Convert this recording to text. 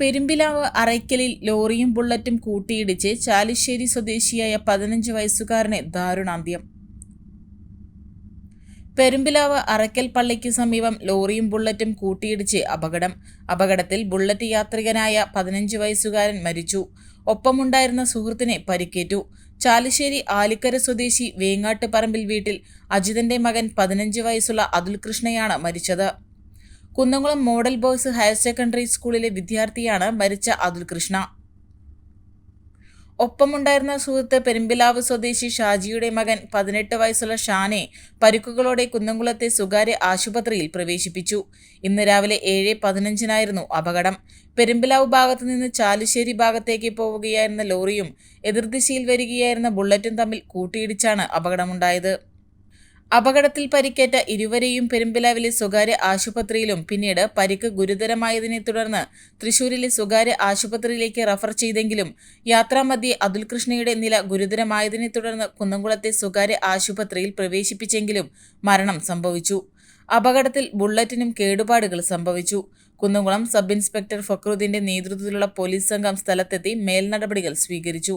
പെരുമ്പിലാവ് അറയ്ക്കലിൽ ലോറിയും ബുള്ളറ്റും കൂട്ടിയിടിച്ച് ചാലിശ്ശേരി സ്വദേശിയായ പതിനഞ്ച് വയസ്സുകാരനെ ദാരുണാന്ത്യം. പെരുമ്പിലാവ് അറയ്ക്കൽ പള്ളിക്ക് സമീപം ലോറിയും ബുള്ളറ്റും കൂട്ടിയിടിച്ച് അപകടം. അപകടത്തിൽ ബുള്ളറ്റ് യാത്രികനായ പതിനഞ്ച് വയസ്സുകാരൻ മരിച്ചു. ഒപ്പമുണ്ടായിരുന്ന സുഹൃത്തിനെ പരിക്കേറ്റു. ചാലിശ്ശേരി ആലിക്കര സ്വദേശി വേങ്ങാട്ട് പറമ്പിൽ വീട്ടിൽ അജിതന്റെ മകൻ പതിനഞ്ച് വയസ്സുള്ള അതുൽ കൃഷ്ണയാണ് മരിച്ചത്. Kunnamkulam model boys higher secondary സ്കൂളിലെ വിദ്യാർത്ഥിയാണ് മരിച്ച അതുൽ കൃഷ്ണ. ഒപ്പമുണ്ടായിരുന്ന സുഹൃത്ത് പെരുമ്പിലാവ് സ്വദേശി ഷാജിയുടെ മകൻ പതിനെട്ട് വയസ്സുള്ള ഷാനെ പരിക്കുകളോടെ കുന്നംകുളത്തെ സ്വകാര്യ ആശുപത്രിയിൽ പ്രവേശിപ്പിച്ചു. ഇന്ന് രാവിലെ ഏഴ് പതിനഞ്ചിനായിരുന്നു അപകടം. പെരുമ്പിലാവ് ഭാഗത്തു നിന്ന് ചാലുശ്ശേരി ഭാഗത്തേക്ക് പോവുകയായിരുന്ന ലോറിയും എതിർദിശയിൽ വരികയായിരുന്ന ബുള്ളറ്റും തമ്മിൽ കൂട്ടിയിടിച്ചാണ് അപകടമുണ്ടായത്. അപകടത്തിൽ പരിക്കേറ്റ ഇരുവരെയും പെരുമ്പിലാവിലെ സ്വകാര്യ ആശുപത്രിയിലും പിന്നീട് പരിക്ക് ഗുരുതരമായതിനെ തുടർന്ന് തൃശൂരിലെ സ്വകാര്യ ആശുപത്രിയിലേക്ക് റഫർ ചെയ്തെങ്കിലും യാത്രാമധ്യേ അതുൽ കൃഷ്ണയുടെ നില ഗുരുതരമായതിനെ തുടർന്ന് കുന്നംകുളത്തെ സ്വകാര്യ ആശുപത്രിയിൽ പ്രവേശിപ്പിച്ചെങ്കിലും മരണം സംഭവിച്ചു. അപകടത്തിൽ ബുള്ളറ്റിനും കേടുപാടുകൾ സംഭവിച്ചു. കുന്നംകുളം സബ് ഇൻസ്പെക്ടർ ഫക്രുദ്ദീന്റെ നേതൃത്വത്തിലുള്ള പോലീസ് സംഘം സ്ഥലത്തെത്തി മേൽനടപടികൾ സ്വീകരിച്ചു.